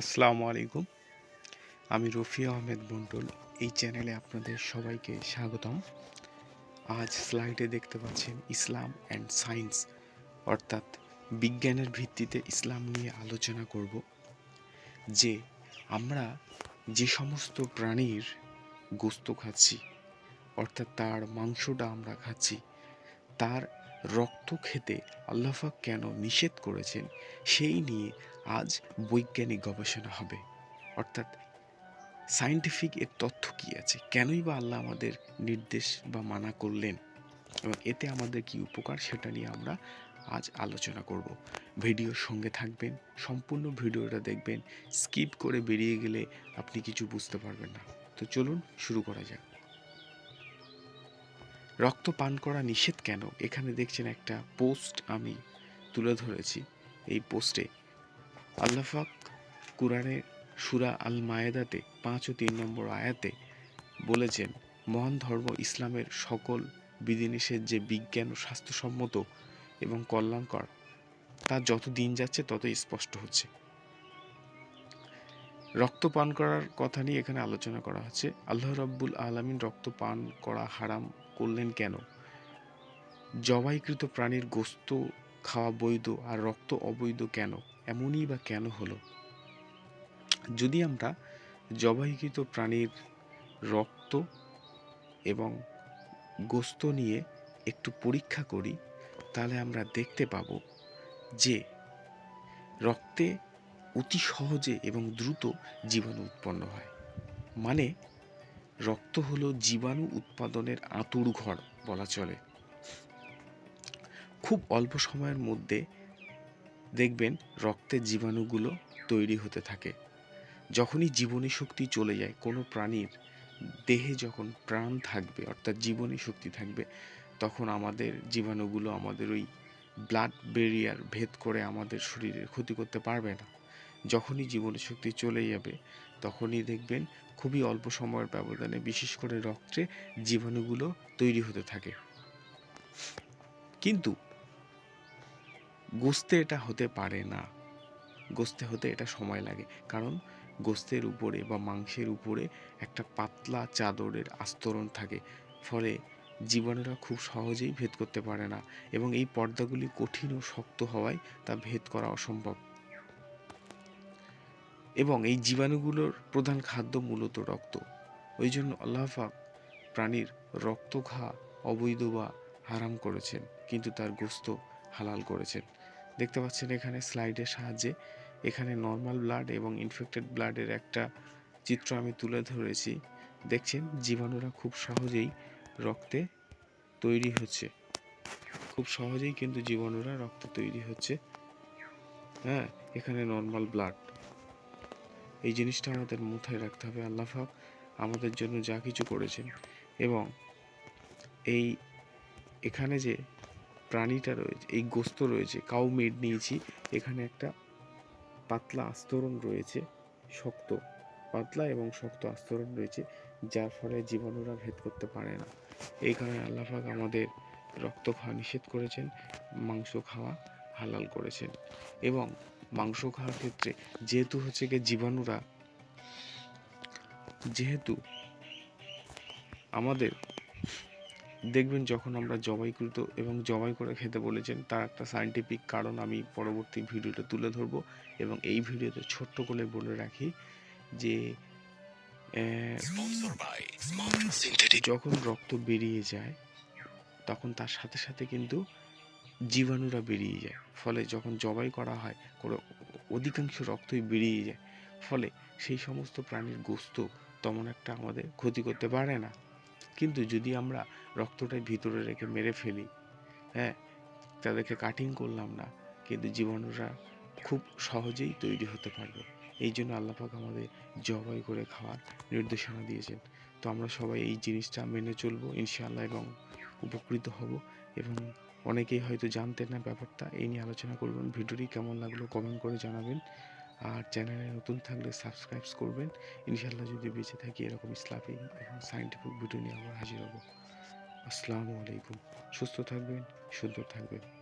আসসালামু আলাইকুম। আমি রফি আহমেদ মন্ডল এই চ্যানেলে আপনাদের সবাইকে স্বাগতম। আজ স্লাইডে দেখতে পাচ্ছেন ইসলাম অ্যান্ড সায়েন্স, অর্থাৎ বিজ্ঞানের ভিত্তিতে ইসলাম নিয়ে আলোচনা করব, যে আমরা যে সমস্ত প্রাণীর গোস্ত খাচ্ছি, অর্থাৎ তার মাংসটা আমরা খাচ্ছি, তার রক্ত খেতে আল্লাহাক কেন নিষেধ করেছেন, সেই নিয়ে আজ বৈজ্ঞানিক গবেষণা হবে। অর্থাৎ সায়েন্টিফিক এর তথ্য কি আছে? কেনই বা আল্লাহ আমাদের নির্দেশ বা মানা করলেন? এবং এতে আমাদের কি উপকার সেটা নিয়ে আমরা আজ আলোচনা করব। ভিডিওর সঙ্গে থাকবেন, সম্পূর্ণ ভিডিওটা দেখবেন স্কিপ করে বেরিয়ে গেলে আপনি কিছু বুঝতে পারবেন না। তো চলুন শুরু করা যাক। রক্ত পান করা নিষেধ কেন? এখানে দেখছেন একটা পোস্ট আমি তুলে ধরেছি। এই পোস্টে আল্লাফাক কুরআনের সুরা আল মায়েদাতে পাঁচ ও তিন নম্বর আয়াতে বলেছেন, মহান ধর্ম ইসলামের সকল বিধিনিষেধ যে বিজ্ঞান ও স্বাস্থ্যসম্মত এবং কল্যাণকর, তা যত দিন যাচ্ছে ততই স্পষ্ট হচ্ছে। রক্ত পান করার কথা নিয়ে এখানে আলোচনা করা হচ্ছে। আল্লাহ রব্বুল আলমিন রক্ত পান করা হারাম করলেন কেন? জবাইকৃত প্রাণীর গোস্ত খাওয়া বৈধ আর রক্ত অবৈধ কেন? এমনই বা কেন হলো? যদি আমরা জবাইকৃত প্রাণীর রক্ত এবং গোস্ত নিয়ে একটু পরীক্ষা করি, তাহলে আমরা দেখতে পাব যে রক্তে অতি সহজে এবং দ্রুত জীবাণু উৎপন্ন হয়। মানে রক্ত হলো জীবাণু উৎপাদনের আঁতুড় ঘর বলা চলে। খুব অল্প সময়ের মধ্যে দেখবেন রক্তের জীবাণুগুলো তৈরি হতে থাকে। যখনই জীবনী শক্তি চলে যায়, কোনো প্রাণীর দেহে যখন প্রাণ থাকবে, অর্থাৎ জীবনী শক্তি থাকবে, তখন আমাদের জীবাণুগুলো আমাদের ওই ব্লাড বেরিয়ার ভেদ করে আমাদের শরীরের ক্ষতি করতে পারবে না। যখনই জীবনী শক্তি চলে যাবে, তখনই দেখবেন খুবই অল্প সময়ের ব্যবধানে বিশেষ করে রক্তে জীবাণুগুলো তৈরি হতে থাকে। কিন্তু গোস্তে এটা হতে পারে না। গোস্তে হতে এটা সময় লাগে। কারণ গোস্তের উপরে বা মাংসের উপরে একটা পাতলা চাদরের আস্তরণ থাকে। ফলে জীবাণুরা খুব সহজেই ভেদ করতে পারে না এবং এই পর্দাগুলি কঠিন ও শক্ত হওয়ায় তা ভেদ করা অসম্ভব। এবং এই জীবাণুগুলোর প্রধান খাদ্য মূলত রক্ত। ওই জন্য আল্লাহাক প্রাণীর রক্ত খাওয়া অবৈধ বা হারাম করেছেন। কিন্তু তার গোস্ত হালাল করেছেন। দেখতে পাচ্ছেন এখানে স্লাইডের সাহায্যে এখানে নর্মাল ব্লাড এবং ইনফেক্টেড ব্লাডের একটা চিত্র আমি তুলে ধরেছি। দেখছেন, জীবাণুরা খুব সহজেই রক্তে তৈরি হচ্ছে। খুব সহজেই কিন্তু জীবাণুরা রক্তে তৈরি হচ্ছে। হ্যাঁ এখানে নর্মাল ব্লাড এই জিনিসটা আমাদের মাথায় রাখতে হবে আল্লাহাক আমাদের জন্য যা কিছু করেছেন। এবং এই এখানে যে প্রাণীটা রয়েছে, এই গোস্ত রয়েছে কাউ মেড নিয়েছি। এখানে একটা পাতলা আস্তরণ রয়েছে, শক্ত, পাতলা এবং শক্ত আস্তরণ রয়েছে, যার ফলে জীবাণুরা ভেদ করতে পারে না। এই কারণে আল্লাহাক আমাদের রক্ত খাওয়া নিষেধ করেছেন, মাংস খাওয়া হালাল করেছেন এবং মাংস খাওয়ার ক্ষেত্রে যেহেতু হচ্ছে গিয়ে জীবাণুরা, যেহেতু আমাদের দেখবেন যখন আমরা জবাইকৃত এবং জবাই করে খেতে বলেছেন তার একটা সায়েন্টিফিক কারণ আমি পরবর্তী ভিডিওতে তুলে ধরবো। এবং এই ভিডিওতে ছোট্ট করে বলে রাখি যে যখন রক্ত বেরিয়ে যায় তখন তার সাথে সাথে কিন্তু জীবাণুরা বেরিয়ে যায়। ফলে যখন জবাই করা হয় কোনো অধিকাংশ রক্তই বেরিয়ে যায়। ফলে সেই সমস্ত প্রাণীর গোস্ত তেমন একটা আমাদের ক্ষতি করতে পারে না। কিন্তু যদি আমরা রক্তটাই ভিতরে রেখে মেরে ফেলি হ্যাঁ তাদেরকে কাটিং করলাম না, কিন্তু জীবাণুরা খুব সহজেই তৈরি হতে পারবে। এই জন্য আল্লাপাক আমাদের জবাই করে খাওয়ার নির্দেশনা দিয়েছেন। তো আমরা সবাই এই জিনিসটা মেনে চলবো ইনশাআল্লাহ এবং উপকৃত হব এবং অনেকেই হয়তো জানতেন না ব্যাপারটা, এই নিয়ে আলোচনা করবেন। ভিডিওটি কেমন লাগল কমেন্ট করে জানাবেন। আর চ্যানেলে নতুন থাকলে সাবস্ক্রাইব করবেন। ইনশাল্লাহ যদি বেঁচে থাকি এরকম ইসলামিক এবং সায়েন্টিফিক ভিডিও নিয়ে আবার হাজির হব। আসসালামু আলাইকুম। সুস্থ থাকবেন, সুন্দর থাকবেন।